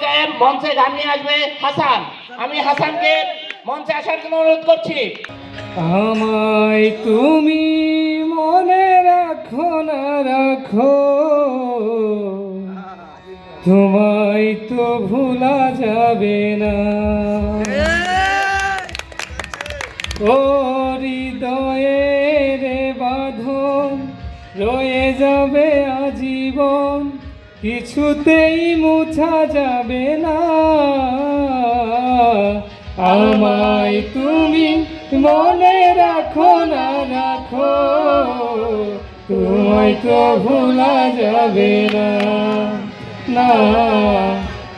পর্যায়ে মঞ্চে গান নিয়ে আসবে হাসান। আমি হাসানকে মঞ্চে আসার জন্য অনুরোধ করছি। আমায় তুমি মনে রাখো না, রাখো। তোমায় তো ভোলা যাবে না। ও হৃদয়ের বাঁধন, রয়ে যাবে আজীবন। কিছুতেই মুছা যাবে না। আমায় তুমি মনে রাখো না রাখো, তোমায় তো ভোলা যাবে না। না,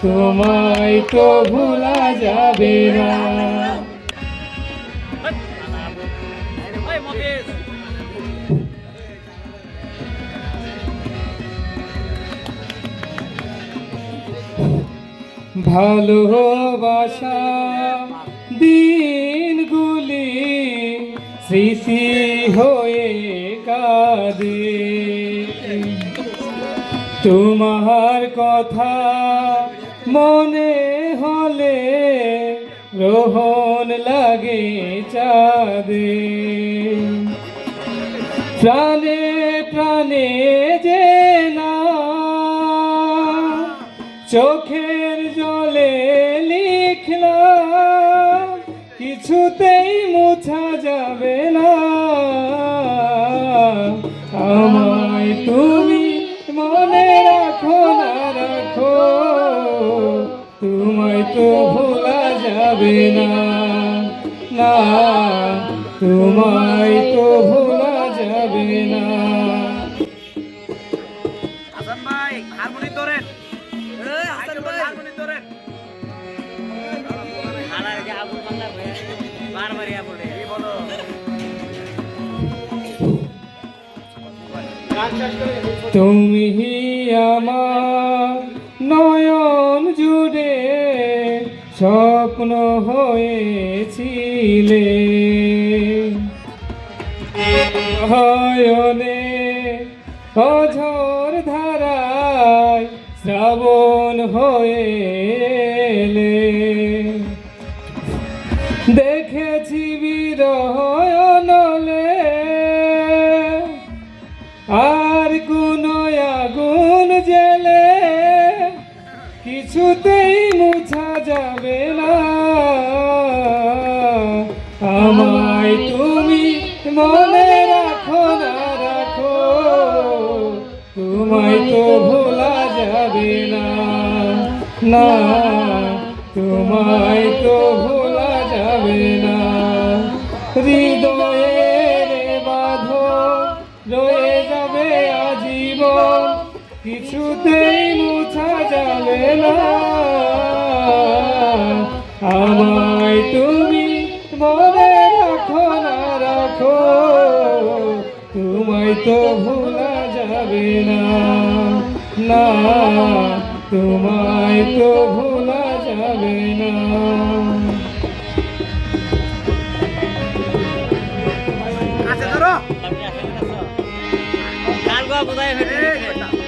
তোমায় তো ভোলা যাবে না। ভালোবাসা দিনগুলি স্মৃতি হয়ে কাঁদে। তোমার কথা মনে হলে গ্রহণ লাগে চাঁদে। প্রাণে প্রাণে যে চোখের জলে লিখলাম, কিছুতেই মুছা যাবে না। আমায় তুমি মনে রাখো না রাখো, তোমায় তো ভোলা যাবে না। না, তোমায় তো ভোলা যাবে না। হারমোনি ধরেন। তুমি আমার নয়ন জুড়ে স্বপ্ন হয়েছিলে হয়নে অঝর ধারায় শ্রাবণ হয়ে এলে। দেখেছি বিরহ কিছুতেই মুছা যাবে না। আমায় তুমি মনে রাখো না, রাখো। তোমায় তো ভোলা যাবে না। না, তোমায় তো ভোলা যাবে না। হৃদয়ের বাঁধন রয়ে যাবে আজীবন। কিছুতেই যাবে না আমায় তুমি মনে রাখো না রাখো। তোমায় তো ভোলা যাবে না। না, তোমায় তো ভোলা যাবে না। গান বোধহয় হয়েছে